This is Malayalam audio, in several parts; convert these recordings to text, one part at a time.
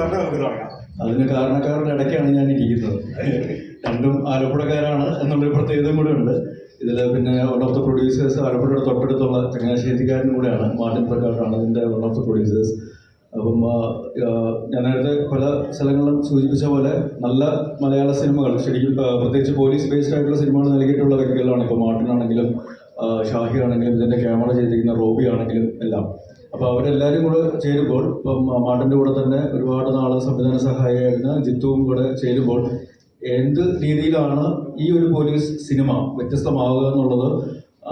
പറഞ്ഞാൽ നമുക്ക് തുടങ്ങാം. അതിന് കാരണക്കാരുടെ ഇടയ്ക്കാണ് ഞാൻ ഇരിക്കുന്നത്. രണ്ടും ആലപ്പുഴക്കാരാണ് എന്നുള്ളൊരു പ്രത്യേകതയും കൂടെ ഉണ്ട്. ഇതിൽ പിന്നെ വൺ ഓഫ് ദ പ്രൊഡ്യൂസേഴ്സ് ആലപ്പുഴയുടെ തൊട്ടടുത്തുള്ള ചങ്ങനാശ്ശേരിക്കാരനും കൂടെയാണ് മാർട്ടിൻ പ്രകാശാണ് ഇതിന്റെ വൺ ഓഫ് ദ പ്രൊഡ്യൂസേഴ്സ് അപ്പം ഞാൻ നേരത്തെ പല സ്ഥലങ്ങളിലും സൂചിപ്പിച്ച പോലെ നല്ല മലയാള സിനിമകൾ ശരിക്കും പ്രത്യേകിച്ച് പോലീസ് ബേസ്ഡ് ആയിട്ടുള്ള സിനിമകൾ നൽകിയിട്ടുള്ള വ്യക്തികളാണ് ഇപ്പോൾ മാർട്ടിൻ ആണെങ്കിലും ഷാഹി ആണെങ്കിലും ഇതിന്റെ ക്യാമറ ചെയ്തിരിക്കുന്ന റോബി ആണെങ്കിലും എല്ലാം. അപ്പോൾ അവരെല്ലാവരും കൂടെ ചേരുമ്പോൾ ഇപ്പം മാട്ടിന്റെ കൂടെ തന്നെ ഒരുപാട് നാളെ സംവിധാന സഹായിയായിരുന്ന ജിത്തുവും കൂടെ ചേരുമ്പോൾ എന്ത് രീതിയിലാണ് ഈ ഒരു പോലീസ് സിനിമ വ്യത്യസ്തമാവുക എന്നുള്ളത്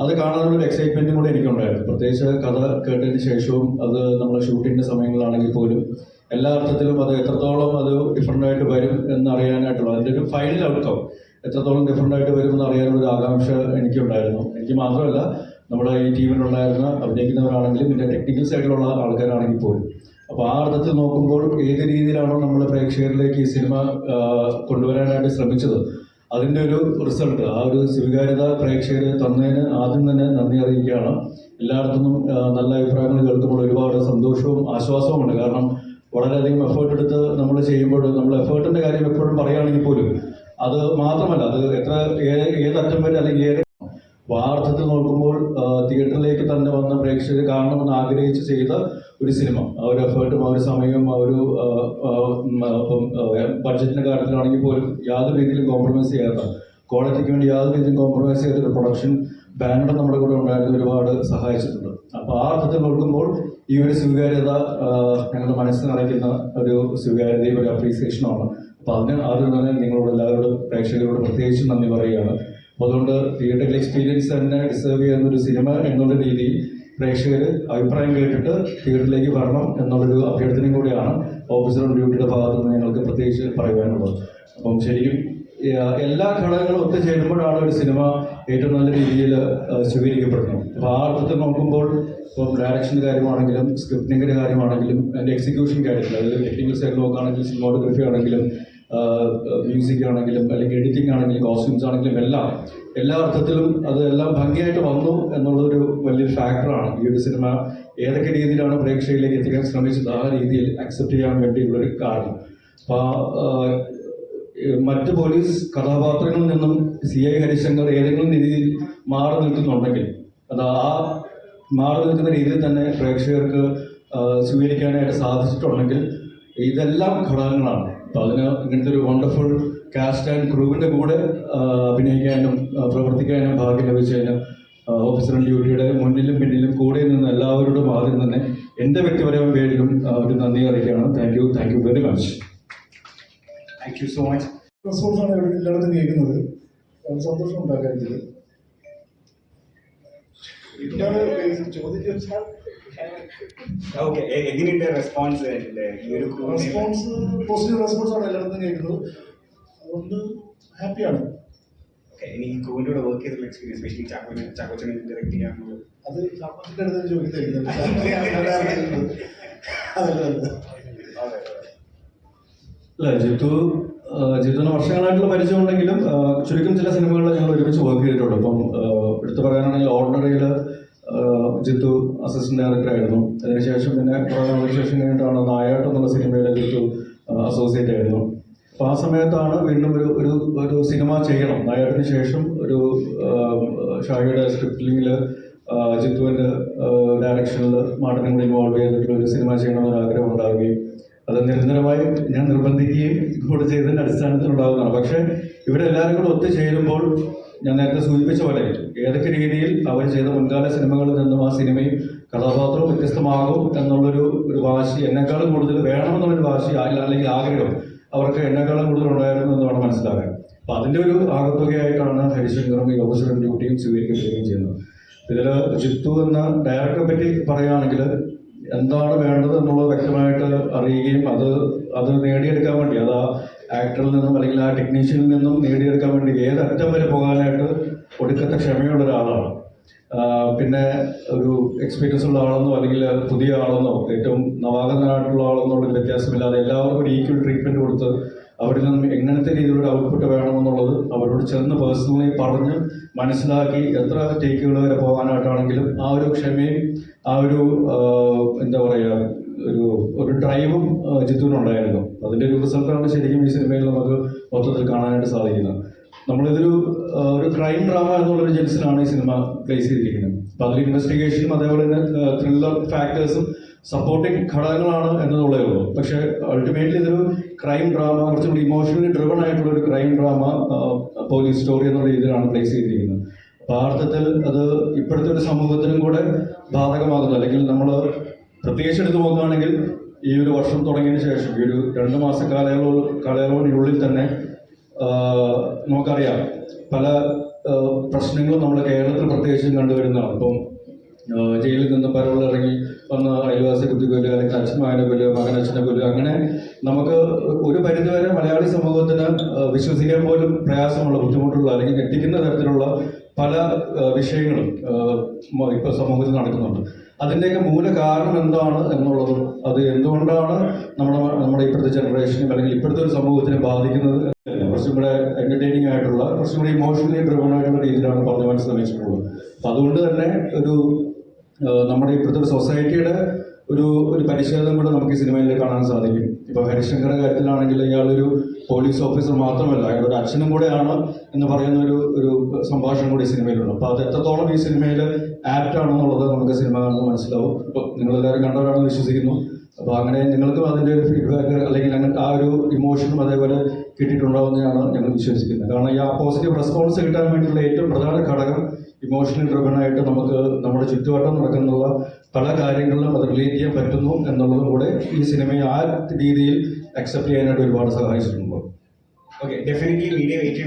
അത് കാണാനുള്ള ഒരു എക്സൈറ്റ്മെന്റും കൂടെ എനിക്കുണ്ടായിരുന്നു. പ്രത്യേകിച്ച് കഥ കേട്ടതിന് ശേഷവും അത് നമ്മളെ ഷൂട്ടിങ്ങിന്റെ സമയങ്ങളാണെങ്കിൽ പോലും എല്ലാ അർത്ഥത്തിലും അത് എത്രത്തോളം അത് ഡിഫറെന്റ് ആയിട്ട് വരും എന്നറിയാനായിട്ടുള്ള അതിന്റെ ഒരു ഫൈനൽ ഔട്ട്കം എത്രത്തോളം ഡിഫറെന്റ് ആയിട്ട് വരും എന്ന് അറിയാനുള്ള ഒരു ആകാംക്ഷ എനിക്കുണ്ടായിരുന്നു. എനിക്ക് മാത്രമല്ല നമ്മുടെ ഈ ടീമിലുണ്ടായിരുന്ന അഭിനയിക്കുന്നവരാണെങ്കിലും പിന്നെ ടെക്നിക്കൽ സൈഡിലുള്ള ആൾക്കാരാണെങ്കിൽ പോലും. അപ്പോൾ ആ അർത്ഥത്തിൽ നോക്കുമ്പോൾ ഏത് രീതിയിലാണോ നമ്മൾ പ്രേക്ഷകരിലേക്ക് ഈ സിനിമ കൊണ്ടുവരാനായിട്ട് ശ്രമിച്ചത് അതിന്റെ ഒരു റിസൾട്ട് ആ ഒരു സ്വീകാര്യത പ്രേക്ഷകർ തന്നതിന് ആദ്യം തന്നെ നന്ദി അറിയിക്കുകയാണ്. എല്ലായിടത്തുനിന്നും നല്ല അഭിപ്രായങ്ങൾ കേൾക്കുമ്പോൾ ഒരുപാട് സന്തോഷവും ആശ്വാസവുമുണ്ട് കാരണം വളരെയധികം എഫേർട്ട് എടുത്ത് നമ്മൾ ചെയ്യുമ്പോൾ നമ്മൾ എഫേർട്ടിന്റെ കാര്യം എപ്പോഴും പറയുകയാണെങ്കിൽ പോലും അത് മാത്രമല്ല അത് എത്ര ഏതറ്റം വരെ അല്ലെങ്കിൽ ഏത് അർത്ഥത്തിൽ നോക്കുമ്പോൾ തിയേറ്ററിലേക്ക് തന്നെ വന്ന പ്രേക്ഷകർ കാണണമെന്ന് ആഗ്രഹിച്ച് ചെയ്ത ഒരു സിനിമ. ആ ഒരു എഫേർട്ടും ആ ഒരു സമയവും ആ ഒരു ബഡ്ജറ്റിന്റെ കാര്യത്തിലാണെങ്കിൽ പോലും യാതൊരു രീതിയിലും കോംപ്രമൈസ് ചെയ്യാത്ത ക്വാളിറ്റിക്ക് വേണ്ടി യാതൊരു രീതിയിലും കോംപ്രമൈസ് ചെയ്യാത്ത ഒരു പ്രൊഡക്ഷൻ ബാനർ നമ്മുടെ കൂടെ ഉണ്ടായിരുന്നു ഒരുപാട് സഹായിച്ചിട്ടുണ്ട്. അപ്പോൾ ആ അർത്ഥത്തിൽ നോക്കുമ്പോൾ ഈ ഒരു സ്വീകാര്യത ഞങ്ങളുടെ മനസ്സിൽ നിറയ്ക്കുന്ന ഒരു സ്വീകാര്യതയും ഒരു അപ്രീസിയേഷനുമാണ് അപ്പോൾ അതിന് ആദ്യം തന്നെ നിങ്ങളോട് എല്ലാവരോടും പ്രേക്ഷകരോട് പ്രത്യേകിച്ചും നന്ദി പറയുകയാണ്. അപ്പോൾ അതുകൊണ്ട് തിയേറ്ററിൽ എക്സ്പീരിയൻസ് തന്നെ ഡിസേർവ് ചെയ്യുന്ന ഒരു സിനിമ എന്നുള്ള രീതിയിൽ പ്രേക്ഷകർ അഭിപ്രായം കേട്ടിട്ട് തിയേറ്ററിലേക്ക് വരണം എന്നുള്ളൊരു അഭ്യർത്ഥന കൂടിയാണ് ഓഫീസർ ഓഫ് ഡ്യൂട്ടിയുടെ ഭാഗത്ത് നിന്ന് ഞങ്ങൾക്ക് പ്രത്യേകിച്ച് പറയുവാനുള്ളത്. അപ്പം ശരിക്കും എല്ലാ ഘടകങ്ങളും ഒത്തുചേരുമ്പോഴാണ് ഒരു സിനിമ ഏറ്റവും നല്ല രീതിയിൽ സ്വീകരിക്കപ്പെടുന്നത്. അപ്പോൾ ആ അർത്ഥത്തിൽ നോക്കുമ്പോൾ ഇപ്പം ഡയറക്ഷന്റെ കാര്യമാണെങ്കിലും സ്ക്രിപ്റ്റിങ്ങിന്റെ കാര്യമാണെങ്കിലും അതിന്റെ എക്സിക്യൂഷൻ കാര്യത്തിൽ അതായത് ടെക്നിക്കൽ സൈഡ് നോക്കുകയാണെങ്കിലും സിനിമോഗ്രഫി ആണെങ്കിലും മ്യൂസിക് ആണെങ്കിലും അല്ലെങ്കിൽ എഡിറ്റിംഗ് ആണെങ്കിലും കോസ്റ്റ്യൂംസ് ആണെങ്കിലും എല്ലാം എല്ലാ അർത്ഥത്തിലും അത് എല്ലാം ഭംഗിയായിട്ട് വന്നു എന്നുള്ളൊരു വലിയൊരു ഫാക്ടറാണ്. ഈ ഒരു സിനിമ ഏതൊക്കെ രീതിയിലാണ് പ്രേക്ഷകയിലേക്ക് എത്തിക്കാൻ ശ്രമിച്ചത് ആ രീതിയിൽ അക്സെപ്റ്റ് ചെയ്യാൻ വേണ്ടിയുള്ളൊരു കാരണം. അപ്പോൾ മറ്റ് പോലീസ് കഥാപാത്രങ്ങളിൽ നിന്നും സി ഐ ഹരിശങ്കർ ഏതെങ്കിലും രീതിയിൽ മാറി നിൽക്കുന്നുണ്ടെങ്കിൽ അത് ആ മാറി നിൽക്കുന്ന രീതിയിൽ തന്നെ പ്രേക്ഷകർക്ക് സ്വീകരിക്കാനായിട്ട് സാധിച്ചിട്ടുണ്ടെങ്കിൽ ഇതെല്ലാം ഘടകങ്ങളാണ്. അപ്പോൾ അതിന് ഇങ്ങനത്തെ ഒരു വണ്ടർഫുൾ കാസ്റ്റ് ആൻഡ് ക്രൂവിന്റെ കൂടെ അഭിനയിക്കാനും പ്രവർത്തിക്കാനും ഭാഗ്യം ലഭിച്ചതിന് ഓഫീസർ ഡ്യൂട്ടിയുടെ മുന്നിലും പിന്നിലും കൂടെ നിന്ന് എല്ലാവരോടും ആദ്യം തന്നെ എന്റെ വ്യക്തിപരമായ പേരിലും ഒരു നന്ദി അറിയിക്കുകയാണ്. Thank you thank you very much thank you so much എല്ലായിടത്തും കേൾക്കുന്നത് സന്തോഷം സന്തോഷമുണ്ട് ആ കാര്യത്തിൽ ചോദിച്ചാൽ ഓക്കെ. എങ്ങനെയുണ്ട് റെസ്പോൺസ് ഈ ഒരു റെസ്പോൺസ് പോസിറ്റീവ് റെസ്പോൺസ് ആണ് എല്ലായിടത്തും കേൾക്കുന്നത് അതുകൊണ്ട് ഹാപ്പിയാണ് ഇനി ക്രൂവിന്റെ കൂടെ വർക്ക് ചെയ്തിട്ടുള്ള എക്സ്പീരിയൻസ് സ്പെഷ്യലി ചാക്കോച്ചനെ ചാക്കോച്ചനെ ഡയറക്ട് ചെയ്യാനുള്ളത് അത് ചാപ്പത്തിന്റെ അടുത്ത് ചോദിക്കുന്നത് അതല്ല അല്ല ജിത്തു ആ, ജിത്തുവിന് വർഷങ്ങളായിട്ടുള്ള പരിചയമുണ്ടെങ്കിലും ചുരുക്കം ചില സിനിമകളിൽ ഞങ്ങൾ ഒരുമിച്ച് വർക്ക് ചെയ്തിട്ടുണ്ട്. അപ്പം ആ, എടുത്തു പറയാനാണെങ്കിൽ ഓർഡിനറിയിൽ ജിത്തു അസിസ്റ്റന്റ് ഡയറക്ടർ ആയിരുന്നു. അതിനുശേഷം പിന്നെ കുറേ നാളിന് ശേഷം കഴിഞ്ഞിട്ടാണ് നായാട്ട് എന്നുള്ള സിനിമയിൽ ജിത്തു അസോസിയേറ്റ് ആയിരുന്നു. അപ്പോൾ ആ സമയത്താണ് വീണ്ടും ഒരു ഒരു ഒരു സിനിമ ചെയ്യണം. നായാട്ടിന് ശേഷം ഒരു ഷാഹിയുടെ സ്ക്രിപ്റ്റിലിങ്ങിൽ ജിത്തുവിന്റെ ഡയറക്ഷനിൽ മാർട്ടിനും കൂടി ഇൻവോൾവ് ചെയ്തിട്ടുള്ള ഒരു സിനിമ ചെയ്യണമെന്നൊരു ആഗ്രഹം ഉണ്ടാവുകയും അത് നിരന്തരമായി ഞാൻ നിർബന്ധിക്കുകയും കൂടെ ചെയ്തതിന്റെ അടിസ്ഥാനത്തിലുണ്ടാകുന്നതാണ് പക്ഷേ ഇവരെല്ലാവരും കൂടെ ഒത്തുചേരുമ്പോൾ ഞാൻ നേരത്തെ സൂചിപ്പിച്ച പോലെ ഏതൊക്കെ രീതിയിൽ അവർ ചെയ്ത മുൻകാല സിനിമകളിൽ നിന്നും ആ സിനിമയും കഥാപാത്രവും വ്യത്യസ്തമാകും എന്നുള്ളൊരു ഒരു വാശി എന്നെക്കാളും കൂടുതൽ വേണമെന്നുള്ളൊരു വാശി അല്ല- അല്ലെങ്കിൽ ആഗ്രഹം അവർക്ക് എന്നെക്കാളും കൂടുതൽ ഉണ്ടായിരുന്നു എന്ന് വേണം മനസ്സിലാക്കാൻ അപ്പം അതിന്റെ ഒരു ആകത്തുകയായിട്ടാണ് ഹരിശങ്കറും ഈ ഓഫീസറും ഡ്യൂട്ടിയും സ്വീകരിക്കപ്പെടുകയും ചെയ്യുന്നത്. ഇതിൽ ജിത്തു എന്ന ഡയറക്ടറെ പറ്റി പറയുകയാണെങ്കിൽ എന്താണ് വേണ്ടത് എന്നുള്ളത് വ്യക്തമായിട്ട് അറിയുകയും അത് അത് നേടിയെടുക്കാൻ വേണ്ടി അത് ആ ആക്ടറിൽ നിന്നും അല്ലെങ്കിൽ ആ ടെക്നീഷ്യനിൽ നിന്നും നേടിയെടുക്കാൻ വേണ്ടി ഏതറ്റം വരെ പോകാനായിട്ട് ഒടുക്കത്തെ ക്ഷമയുള്ള ഒരാളാണ്. പിന്നെ ഒരു എക്സ്പീരിയൻസ് ഉള്ള ആളെന്നോ അല്ലെങ്കിൽ പുതിയ ആളെന്നോ ഏറ്റവും നവാഗതനായിട്ടുള്ള ആളെന്നോ ഉള്ള വ്യത്യാസമില്ലാതെ എല്ലാവർക്കും ഒരു ഈക്വൽ ട്രീറ്റ്മെന്റ് കൊടുത്ത് അവരിൽ നിന്നും എങ്ങനത്തെ രീതിയിലൂടെ ഔട്ട്പുട്ട് വേണമെന്നുള്ളത് അവരോട് ചെന്ന് പേഴ്സണലി പറഞ്ഞ് മനസ്സിലാക്കി എത്ര ടേക്കുകൾ വരെ പോകാനായിട്ടാണെങ്കിലും ആ ഒരു ക്ഷമയും ആ ഒരു എന്താ പറയുക ഒരു ഒരു ഡ്രൈവും ജിത്തുവിനുണ്ടായിരുന്നു അതിന്റെ ഒരു റിസൾട്ടാണ് ശരിക്കും ഈ സിനിമയിൽ നമുക്ക് മൊത്തത്തിൽ കാണാനായിട്ട് സാധിക്കുന്നത്. നമ്മളിതൊരു ഒരു ക്രൈം ഡ്രാമ എന്നുള്ളൊരു ജെൻസിലാണ് ഈ സിനിമ പ്ലേസ് ചെയ്തിരിക്കുന്നത്. അപ്പോൾ അതിൽ ഇൻവെസ്റ്റിഗേഷനും അതേപോലെ തന്നെ ത്രില്ലർ ഫാക്ടേഴ്സും സപ്പോർട്ടിംഗ് ഘടകങ്ങളാണ് എന്നതുള്ളേ ഉള്ളൂ. പക്ഷെ അൾട്ടിമേറ്റ്ലി ഇതൊരു ക്രൈം ഡ്രാമ കുറച്ചുകൂടി ഇമോഷണലി ഡ്രിവൺ ആയിട്ടുള്ള ഒരു ക്രൈം ഡ്രാമ പോലീസ് സ്റ്റോറി എന്നുള്ള രീതിയിലാണ് പ്ലേസ് ചെയ്തിരിക്കുന്നത്. അപ്പോൾ ആ അർത്ഥത്തിൽ അത് ഇപ്പോഴത്തെ ഒരു സമൂഹത്തിനും കൂടെ ബാധകമാകുന്നു. അല്ലെങ്കിൽ നമ്മൾ പ്രത്യേകിച്ച് എടുത്തു നോക്കുകയാണെങ്കിൽ ഈ ഒരു വർഷം തുടങ്ങിയതിന് ശേഷം ഈ ഒരു രണ്ട് മാസ കാലയളവ് കാലയളവിനുള്ളിൽ തന്നെ നമുക്കറിയാം പല പ്രശ്നങ്ങളും നമ്മൾ കേരളത്തിൽ പ്രത്യേകിച്ചും കണ്ടുവരുന്നതാണ്. ഇപ്പം ജയിലിൽ നിന്ന് പരവൾ ഇറങ്ങി വന്ന അയൽവാസി കുത്തിക്കൊല്ലുക അല്ലെങ്കിൽ അച്ഛനെ കൊല്ലുക മകൻ അച്ഛനെ കൊല്ലുക അങ്ങനെ നമുക്ക് ഒരു പരിധിവരെ മലയാളി സമൂഹത്തിന് വിശ്വസിക്കാൻ പോലും പ്രയാസമുള്ള ബുദ്ധിമുട്ടുള്ള അല്ലെങ്കിൽ ഞെട്ടിക്കുന്ന തരത്തിലുള്ള പല വിഷയങ്ങളും ഇപ്പൊ സമൂഹത്തിൽ നടക്കുന്നുണ്ട് അതിന്റെയൊക്കെ മൂല കാരണം എന്താണ് എന്നുള്ളതും അത് എന്തുകൊണ്ടാണ് നമ്മുടെ നമ്മുടെ ഇപ്പോഴത്തെ ജനറേഷനും അല്ലെങ്കിൽ ഇപ്പോഴത്തെ ഒരു സമൂഹത്തിനെ ബാധിക്കുന്നത്. കുറച്ചും കൂടെ എന്റർടൈനിങ് ആയിട്ടുള്ള കുറച്ചും കൂടി ഇമോഷണലി ഡ്രിവൺ ആയിട്ടുള്ള രീതിയിലാണ് പറഞ്ഞു ശ്രമിച്ചിട്ടുള്ളത് അപ്പം അതുകൊണ്ട് തന്നെ ഒരു നമ്മുടെ ഇപ്പോഴത്തെ സൊസൈറ്റിയുടെ ഒരു ഒരു പരിശോധന കൂടെ നമുക്ക് ഈ സിനിമയിൽ കാണാൻ സാധിക്കും. ഇപ്പോൾ ഹരിശങ്കറുടെ കാര്യത്തിലാണെങ്കിൽ ഇയാളൊരു പോലീസ് ഓഫീസർ മാത്രമല്ല അയാൾ ഒരു അച്ഛനും കൂടെയാണ് എന്ന് പറയുന്ന ഒരു ഒരു സംഭാഷണം കൂടി ഈ സിനിമയിലുണ്ട്. അപ്പോൾ അത് എത്രത്തോളം ഈ സിനിമയിൽ ആപ്റ്റ് ആണെന്നുള്ളത് നമുക്ക് സിനിമ കാണുമ്പോൾ മനസ്സിലാവും. ഇപ്പോൾ നിങ്ങളെല്ലാവരും കണ്ടവരാണെന്ന് വിശ്വസിക്കുന്നു. അപ്പോൾ അങ്ങനെ നിങ്ങൾക്കും അതിന്റെ ഒരു ഫീഡ്ബാക്ക് അല്ലെങ്കിൽ അങ്ങനെ ആ ഒരു ഇമോഷനും അതേപോലെ കിട്ടിയിട്ടുണ്ടാവുന്നതാണ് ഞങ്ങൾ വിശ്വസിക്കുന്നത് കാരണം ഈ ആ പോസിറ്റീവ് റെസ്പോൺസ് കിട്ടാൻ വേണ്ടിയിട്ടുള്ള ഏറ്റവും പ്രധാന ഘടകം ഇമോഷണൽ ഡ്രിവൺ നമുക്ക് നമ്മുടെ ചുറ്റുവട്ടം നടക്കുന്നുള്ള പല കാര്യങ്ങളിലും അത് റിലേറ്റ് ചെയ്യാൻ പറ്റുന്നു എന്നുള്ളതും കൂടെ ഈ സിനിമയെ ആ രീതിയിൽ അക്സെപ്റ്റ് ചെയ്യാനായിട്ട് ഒരുപാട് സഹായിച്ചിട്ടുണ്ട്. Okay definitely media wait